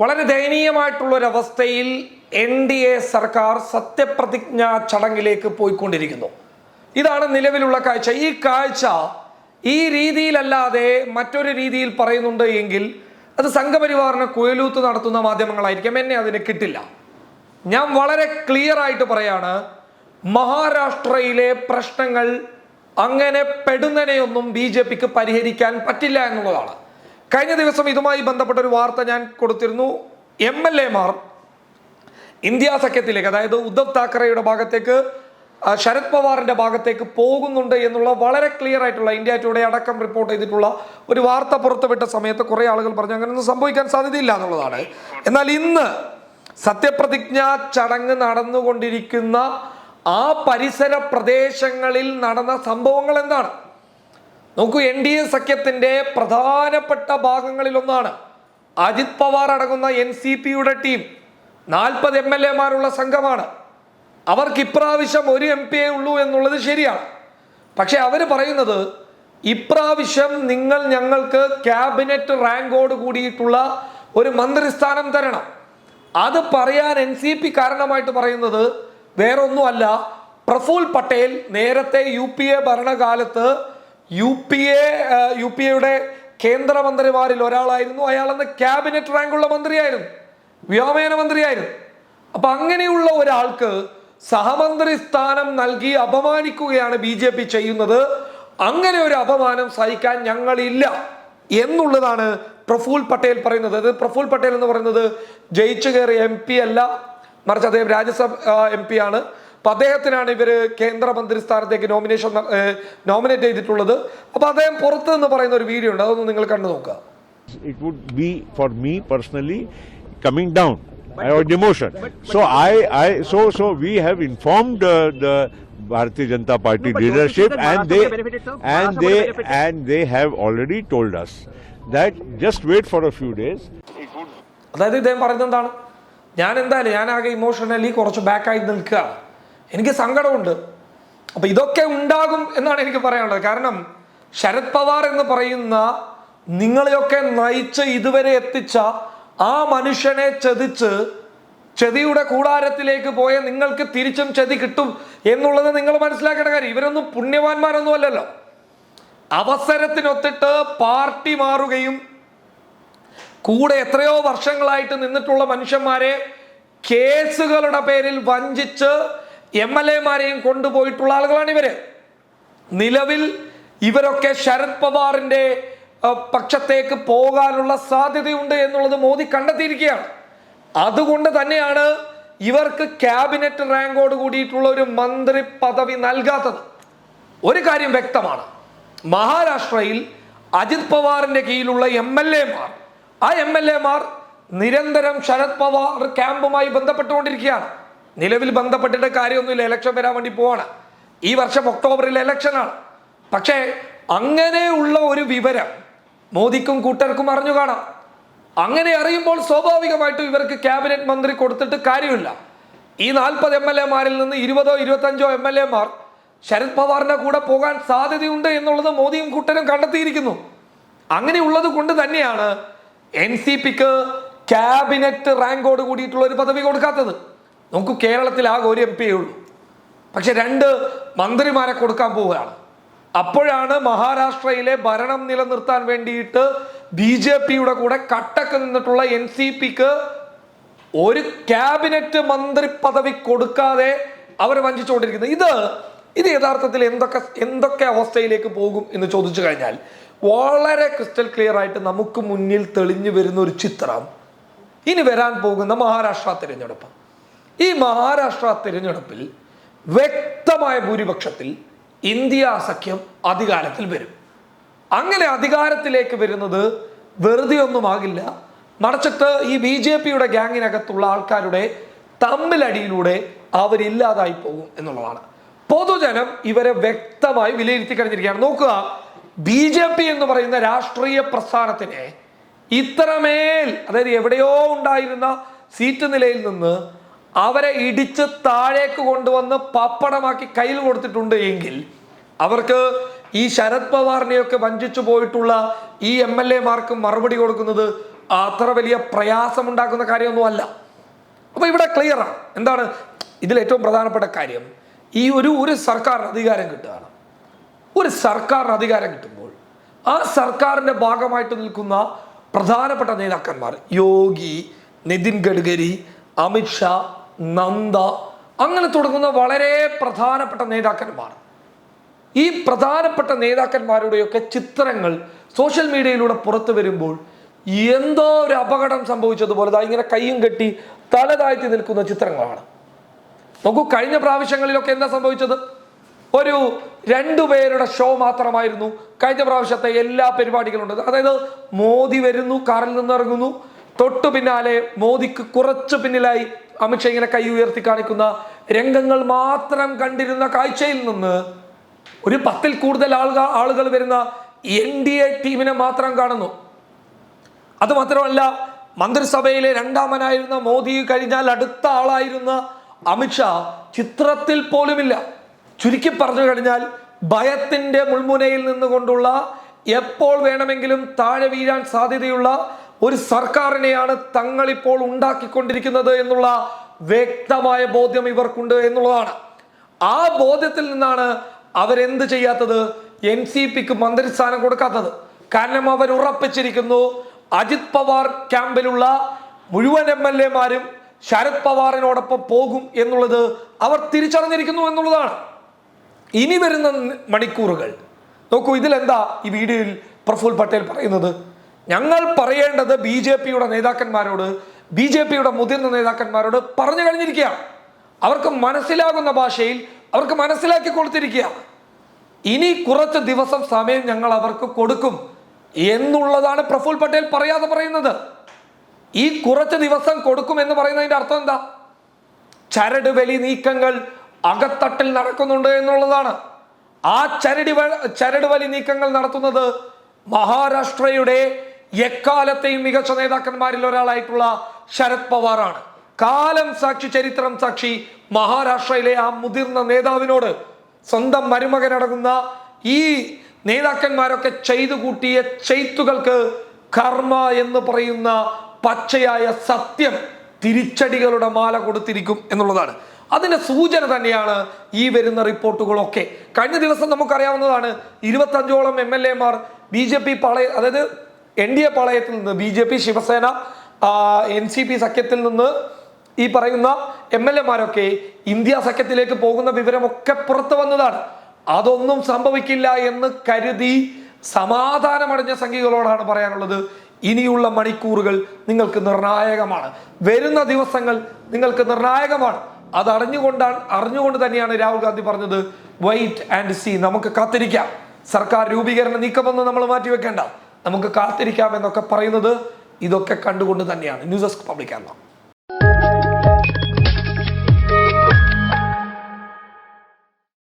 വളരെ ദയനീയമായിട്ടുള്ളൊരവസ്ഥയിൽ N D A സർക്കാർ സത്യപ്രതിജ്ഞ ചടങ്ങിലേക്ക് പോയിക്കൊണ്ടിരിക്കുന്നു. ഇതാണ് നിലവിലുള്ള കാഴ്ച. ഈ കാഴ്ച ഈ രീതിയിലല്ലാതെ മറ്റൊരു രീതിയിൽ പറയുന്നുണ്ട് എങ്കിൽ അത് സംഘപരിവാറിന് കുയലൂത്ത് നടത്തുന്ന മാധ്യമങ്ങളായിരിക്കും. എന്നെ അതിന് കിട്ടില്ല. ഞാൻ വളരെ ക്ലിയർ ആയിട്ട് പറയാണ് മഹാരാഷ്ട്രയിലെ പ്രശ്നങ്ങൾ അങ്ങനെ പെടുന്നതിനെയൊന്നും ബി ജെ പിക്ക് പരിഹരിക്കാൻ പറ്റില്ല എന്നുള്ളതാണ്. കഴിഞ്ഞ ദിവസം ഇതുമായി ബന്ധപ്പെട്ട ഒരു വാർത്ത ഞാൻ കൊടുത്തിരുന്നു. എം എൽ എമാർ ഇന്ത്യ സഖ്യത്തിലേക്ക് അതായത് ഉദ്ധവ് താക്കറെയുടെ ഭാഗത്തേക്ക് ശരത് പവാറിന്റെ ഭാഗത്തേക്ക് പോകുന്നുണ്ട് എന്നുള്ള വളരെ ക്ലിയർ ആയിട്ടുള്ള ഇന്ത്യ ടുഡേ അടക്കം റിപ്പോർട്ട് ചെയ്തിട്ടുള്ള ഒരു വാർത്ത പുറത്തുവിട്ട സമയത്ത് കുറേ ആളുകൾ പറഞ്ഞു അങ്ങനെയൊന്നും സംഭവിക്കാൻ സാധ്യതയില്ല എന്നുള്ളതാണ്. എന്നാൽ ഇന്ന് സത്യപ്രതിജ്ഞ ചടങ്ങ് നടന്നുകൊണ്ടിരിക്കുന്ന ആ പരിസര പ്രദേശങ്ങളിൽ നടന്ന സംഭവങ്ങൾ എന്താണ്? നോക്കൂ എൻ ഡി എ സഖ്യത്തിന്റെ പ്രധാനപ്പെട്ട ഭാഗങ്ങളിലൊന്നാണ് അജിത് പവാർ അടങ്ങുന്ന എൻ സി പിയുടെ ടീം. നാൽപ്പത് എം എൽ എമാരുള്ള സംഘമാണ്. അവർക്ക് ഇപ്രാവശ്യം ഒരു എം പി ഉള്ളൂ എന്നുള്ളത് ശരിയാണ്. പക്ഷെ അവർ പറയുന്നത് ഇപ്രാവശ്യം നിങ്ങൾ ഞങ്ങൾക്ക് ക്യാബിനറ്റ് റാങ്കോട് കൂടിയിട്ടുള്ള ഒരു മന്ത്രിസ്ഥാനം തരണം. അത് പറയാൻ എൻ സി പി കാരണമായിട്ട് പറയുന്നത് വേറൊന്നുമല്ല പ്രഫുൽ പട്ടേൽ നേരത്തെ യു പി എ ഭരണകാലത്ത് U P A U P എയുടെ കേന്ദ്രമന്ത്രിമാരിൽ ഒരാളായിരുന്നു. അയാൾ അന്ന് ക്യാബിനറ്റ് റാങ്കുള്ള മന്ത്രിയായിരുന്നു. വ്യോമയാന മന്ത്രിയായിരുന്നു. അപ്പൊ അങ്ങനെയുള്ള ഒരാൾക്ക് സഹമന്ത്രി സ്ഥാനം നൽകി അപമാനിക്കുകയാണ് ബി ജെ പി ചെയ്യുന്നത്. അങ്ങനെ ഒരു അപമാനം സഹിക്കാൻ ഞങ്ങളില്ല എന്നുള്ളതാണ് പ്രഫുൽ പട്ടേൽ പറയുന്നത്. അത് പ്രഫുൽ പട്ടേൽ എന്ന് പറയുന്നത് ജയിച്ചു കയറിയ എം പി അല്ല. മറിച്ച് അദ്ദേഹം രാജ്യസഭ എം പി ആണ്. അപ്പൊ അദ്ദേഹത്തിനാണ് ഇവർ കേന്ദ്രമന്ത്രി സ്ഥാനത്തേക്ക് നോമിനേഷൻ നോമിനേറ്റ് ചെയ്തിട്ടുള്ളത്. അപ്പൊ അദ്ദേഹം പുറത്ത് എന്ന് പറയുന്ന ഒരു വീഡിയോ ഉണ്ട്. അതൊന്ന് നിങ്ങൾ കണ്ടു നോക്കുക. I have demotion. So I, I, so, so we have informed uh, the Bharatiya Janata Party no, leadership, and they, and they, and they have already told us that just wait for a few days. അതായത് ഇദ്ദേഹം പറയുന്നത് എന്താണ്? ഞാൻ എന്തായാലും ഞാൻ ആകെ emotionally കുറച്ച് back ആയി നിൽക്കുക. എനിക്ക് സങ്കടമുണ്ട്. അപ്പൊ ഇതൊക്കെ ഉണ്ടാകും എന്നാണ് എനിക്ക് പറയാനുള്ളത്. കാരണം ശരത് പവാർ എന്ന് പറയുന്ന നിങ്ങളെയൊക്കെ നയിച്ച് ഇതുവരെ എത്തിച്ച ആ മനുഷ്യനെ ചതിച്ച് ചെതിയുടെ കൂടാരത്തിലേക്ക് പോയ നിങ്ങൾക്ക് തിരിച്ചും ചെതി കിട്ടും എന്നുള്ളത് നിങ്ങൾ മനസ്സിലാക്കേണ്ട കാര്യം. ഇവരൊന്നും പുണ്യവാന്മാരൊന്നും അല്ലല്ലോ. അവസരത്തിനൊത്തിട്ട് പാർട്ടി മാറുകയും കൂടെ എത്രയോ വർഷങ്ങളായിട്ട് നിന്നിട്ടുള്ള മനുഷ്യന്മാരെ കേസുകളുടെ പേരിൽ വഞ്ചിച്ച് എം എൽ എമാരെയും കൊണ്ടുപോയിട്ടുള്ള ആളുകളാണ് ഇവർ. നിലവിൽ ഇവരൊക്കെ ശരത് പവാറിന്റെ പക്ഷത്തേക്ക് പോകാനുള്ള സാധ്യതയുണ്ട് എന്നുള്ളത് മോദി കണ്ടെത്തിയിരിക്കുകയാണ്. അതുകൊണ്ട് തന്നെയാണ് ഇവർക്ക് ക്യാബിനറ്റ് റാങ്കോട് കൂടിയിട്ടുള്ള ഒരു മന്ത്രി പദവി നൽകാത്തത്. ഒരു കാര്യം വ്യക്തമാണ്. മഹാരാഷ്ട്രയിൽ അജിത് പവാറിന്റെ കീഴിലുള്ള എം എൽ എമാർ ആ എം എൽ എമാർ നിരന്തരം ശരത് പവാർ ക്യാമ്പുമായി ബന്ധപ്പെട്ടുകൊണ്ടിരിക്കുകയാണ്. നിലവിൽ ബന്ധപ്പെട്ടിട്ട് കാര്യമൊന്നുമില്ല. ഇലക്ഷൻ വരാൻ വേണ്ടി പോവാണ്. ഈ വർഷം ഒക്ടോബറിൽ ഇലക്ഷനാണ് പക്ഷേ അങ്ങനെയുള്ള ഒരു വിവരം മോദിക്കും കൂട്ടർക്കും അറിഞ്ഞു കാണാം. അങ്ങനെ അറിയുമ്പോൾ സ്വാഭാവികമായിട്ടും ഇവർക്ക് ക്യാബിനറ്റ് മന്ത്രി കൊടുത്തിട്ട് കാര്യമില്ല. ഈ നാൽപ്പത് എം എൽ എമാരിൽ നിന്ന് ഇരുപതോ ഇരുപത്തഞ്ചോ എം എൽ എമാർ ശരത് പവാറിന്റെ കൂടെ പോകാൻ സാധ്യതയുണ്ട് എന്നുള്ളത് മോദിയും കൂട്ടരും കണ്ടെത്തിയിരിക്കുന്നു. അങ്ങനെയുള്ളത് കൊണ്ട് തന്നെയാണ് എൻ സി പിക്ക് ക്യാബിനറ്റ് റാങ്കോട് കൂടിയിട്ടുള്ള ഒരു പദവി കൊടുക്കാത്തത്. നമുക്ക് കേരളത്തിൽ ആകെ ഒരു എം പി ഉള്ളൂ. പക്ഷെ രണ്ട് മന്ത്രിമാരെ കൊടുക്കാൻ പോവുകയാണ്. അപ്പോഴാണ് മഹാരാഷ്ട്രയിലെ ഭരണം നിലനിർത്താൻ വേണ്ടിയിട്ട് ബി ജെ പിയുടെ കൂടെ കട്ടക്ക് നിന്നിട്ടുള്ള എൻ സി പിക്ക് ഒരു ക്യാബിനറ്റ് മന്ത്രി പദവി കൊടുക്കാതെ അവർ വഞ്ചിച്ചുകൊണ്ടിരിക്കുന്നത്. ഇത് ഇത് യഥാർത്ഥത്തിൽ എന്തൊക്കെ എന്തൊക്കെ അവസ്ഥയിലേക്ക് പോകും എന്ന് ചോദിച്ചു കഴിഞ്ഞാൽ വളരെ ക്രിസ്റ്റൽ ക്ലിയർ ആയിട്ട് നമുക്ക് മുന്നിൽ തെളിഞ്ഞു വരുന്ന ഒരു ചിത്രം ഇനി വരാൻ പോകുന്ന മഹാരാഷ്ട്ര തിരഞ്ഞെടുപ്പ്. ഈ മഹാരാഷ്ട്ര തിരഞ്ഞെടുപ്പിൽ വ്യക്തമായ ഭൂരിപക്ഷത്തിൽ ഇന്ത്യ സഖ്യം അധികാരത്തിൽ വരും. അങ്ങനെ അധികാരത്തിലേക്ക് വരുന്നത് വെറുതെ ഒന്നുമാകില്ല മറിച്ചിട്ട് ഈ ബി ജെ പിയുടെ ഗ്യാങ്ങിനകത്തുള്ള ആൾക്കാരുടെ തമ്മിലടിയിലൂടെ അവരില്ലാതായി പോകും എന്നുള്ളതാണ്. പൊതുജനം ഇവരെ വ്യക്തമായി വിലയിരുത്തി കഴിഞ്ഞിരിക്കുകയാണ്. നോക്കുക ബി ജെ പി എന്ന് പറയുന്ന രാഷ്ട്രീയ പ്രസ്ഥാനത്തിനെ ഇത്രമേൽ അതായത് എവിടെയോ ഉണ്ടായിരുന്ന സീറ്റ് നിലയിൽ നിന്ന് അവരെ ഇടിച്ച് താഴേക്ക് കൊണ്ടുവന്ന് പപ്പടമാക്കി കയ്യിൽ കൊടുത്തിട്ടുണ്ട് എങ്കിൽ അവർക്ക് ഈ ശരത് പവാറിനെയൊക്കെ വഞ്ചിച്ചു പോയിട്ടുള്ള ഈ എം എൽ എമാർക്ക് മറുപടി കൊടുക്കുന്നത് അത്ര വലിയ പ്രയാസമുണ്ടാക്കുന്ന കാര്യമൊന്നുമല്ല. അപ്പോൾ ഇവിടെ ക്ലിയറാണ് എന്താണ്? ഇതിൽ ഏറ്റവും പ്രധാനപ്പെട്ട കാര്യം ഈ ഒരു ഒരു സർക്കാരിന് അധികാരം കിട്ടുകയാണ്. ഒരു സർക്കാരിന് അധികാരം കിട്ടുമ്പോൾ ആ സർക്കാരിന്റെ ഭാഗമായിട്ട് നിൽക്കുന്ന പ്രധാനപ്പെട്ട നേതാക്കന്മാർ യോഗി നിതിൻ ഗഡ്കരി അമിത്ഷാ നന്ദ. അങ്ങനെ തുടങ്ങുന്ന വളരെ പ്രധാനപ്പെട്ട നേതാക്കന്മാർ. ഈ പ്രധാനപ്പെട്ട നേതാക്കന്മാരുടെയൊക്കെ ചിത്രങ്ങൾ സോഷ്യൽ മീഡിയയിലൂടെ പുറത്തു വരുമ്പോൾ എന്തോ ഒരു അപകടം സംഭവിച്ചതുപോലെ ദാ ഇങ്ങനെ കൈയും കെട്ടി തലതാഴ്ത്തി നിൽക്കുന്ന ചിത്രങ്ങളാണ്. നോക്കൂ കഴിഞ്ഞ പ്രാവശ്യങ്ങളിലൊക്കെ എന്താ സംഭവിച്ചത്? ഒരു രണ്ടു പേരുടെ ഷോ മാത്രമായിരുന്നു കഴിഞ്ഞ പ്രാവശ്യത്തെ എല്ലാ പരിപാടികളും ഉണ്ട് അതായത് മോദി വരുന്നു കാറിൽ നിന്ന് ഇറങ്ങുന്നു. തൊട്ടു പിന്നാലെ മോദിക്ക് കുറച്ച് പിന്നിലായി അമിത്ഷാ ഇങ്ങനെ കൈ ഉയർത്തി കാണിക്കുന്ന രംഗങ്ങൾ മാത്രം കണ്ടിരുന്ന കാഴ്ചയിൽ നിന്ന് ഒരു പത്തിൽ കൂടുതൽ ആളുകൾ ആളുകൾ വരുന്ന എൻ ഡി എ ടീമിനെ മാത്രം കാണുന്നു. അത് മാത്രമല്ല മന്ത്രിസഭയിലെ രണ്ടാമനായിരുന്ന മോദി കഴിഞ്ഞാൽ അടുത്ത ആളായിരുന്ന അമിത്ഷാ ചിത്രത്തിൽ പോലുമില്ല. ചുരുക്കി പറഞ്ഞു കഴിഞ്ഞാൽ ഭയത്തിന്റെ മുൾമുനയിൽ നിന്നുകൊണ്ടുള്ള എപ്പോൾ വേണമെങ്കിലും താഴെ വീഴാൻ സാധ്യതയുള്ള ഒരു സർക്കാരിനെയാണ് തങ്ങളിപ്പോൾ ഉണ്ടാക്കിക്കൊണ്ടിരിക്കുന്നത് എന്നുള്ള വ്യക്തമായ ബോധ്യം ഇവർക്കുണ്ട് എന്നുള്ളതാണ്. ആ ബോധ്യത്തിൽ നിന്നാണ് അവരെന്ത് ചെയ്യാത്തത്? എൻ സി പിക്ക് മന്ത്രിസ്ഥാനം കൊടുക്കാത്തത്. കാരണം അവർ ഉറപ്പിച്ചിരിക്കുന്നു അജിത് പവാർ ക്യാമ്പിലുള്ള മുഴുവൻ എം എൽ എമാരും ശരത് പവാറിനോടൊപ്പം പോകും എന്നുള്ളത് അവർ തിരിച്ചറിഞ്ഞിരിക്കുന്നു എന്നുള്ളതാണ്. ഇനി വരുന്ന മണിക്കൂറുകൾ. നോക്കൂ ഇതിലെന്താ ഈ വീഡിയോയിൽ പ്രഫുൽ പട്ടേൽ പറയുന്നത്? ഞങ്ങൾ പറയേണ്ടത് ബി ജെ പിയുടെ നേതാക്കന്മാരോട് ബി ജെ പിയുടെ മുതിർന്ന നേതാക്കന്മാരോട് പറഞ്ഞു കഴിഞ്ഞിരിക്കുകയാണ്. അവർക്ക് മനസ്സിലാകുന്ന ഭാഷയിൽ അവർക്ക് മനസ്സിലാക്കി കൊടുത്തിരിക്കുക ഇനി കുറച്ച് ദിവസം സമയം ഞങ്ങൾ അവർക്ക് കൊടുക്കും എന്നുള്ളതാണ് പ്രഫുൽ പട്ടേൽ പറയാതെ പറയുന്നത്. ഈ കുറച്ച് ദിവസം കൊടുക്കും എന്ന് പറയുന്നതിന്റെ അർത്ഥം എന്താ? ചരട് വലി നീക്കങ്ങൾ അകത്തട്ടിൽ നടക്കുന്നുണ്ട് എന്നുള്ളതാണ്. ആ ചരടി ചരട് വലി നീക്കങ്ങൾ നടത്തുന്നത് മഹാരാഷ്ട്രയുടെ എക്കാലത്തെയും മികച്ച നേതാക്കന്മാരിൽ ഒരാളായിട്ടുള്ള ശരത് പവാറാണ്. കാലം സാക്ഷി ചരിത്രം സാക്ഷി മഹാരാഷ്ട്രയിലെ ആ മുതിർന്ന നേതാവിനോട് സ്വന്തം മരുമകനടങ്ങുന്ന ഈ നേതാക്കന്മാരൊക്കെ ചെയ്തു കൂട്ടിയ ചെയ്ത്തുകൾക്ക് കർമ്മ എന്ന് പറയുന്ന പച്ചയായ സത്യം തിരിച്ചടികളുടെ മാല കൊടുത്തിരിക്കും എന്നുള്ളതാണ്. അതിന്റെ സൂചന തന്നെയാണ് ഈ വരുന്ന റിപ്പോർട്ടുകളൊക്കെ. കഴിഞ്ഞ ദിവസം നമുക്കറിയാവുന്നതാണ് ഇരുപത്തഞ്ചോളം എം എൽ എമാർ ബി ജെ പി പാളയ അതായത് എൻ ഡി എ പാളയത്തിൽ നിന്ന് B J P Shivsena N C P സഖ്യത്തിൽ നിന്ന് ഈ പറയുന്ന എം എൽ എമാരൊക്കെ ഇന്ത്യ സഖ്യത്തിലേക്ക് പോകുന്ന വിവരമൊക്കെ പുറത്തു വന്നതാണ്. അതൊന്നും സംഭവിക്കില്ല എന്ന് കരുതി സമാധാനമടഞ്ഞ സംഖ്യകളോടാണ് പറയാനുള്ളത്. ഇനിയുള്ള മണിക്കൂറുകൾ നിങ്ങൾക്ക് നിർണായകമാണ്. വരുന്ന ദിവസങ്ങൾ നിങ്ങൾക്ക് നിർണായകമാണ്. അത് അറിഞ്ഞുകൊണ്ടാണ് അറിഞ്ഞുകൊണ്ട് തന്നെയാണ് രാഹുൽ ഗാന്ധി പറഞ്ഞത് വെയിറ്റ് ആൻഡ് സി നമുക്ക് കാത്തിരിക്കാം. സർക്കാർ രൂപീകരണ നീക്കമൊന്നും നമ്മൾ മാറ്റിവെക്കേണ്ട. നമുക്ക് കാത്തിരിക്കാമെന്നൊക്കെ പറയുന്നത് ഇതൊക്കെ കണ്ടുകൊണ്ട് തന്നെയാണ്. News desk public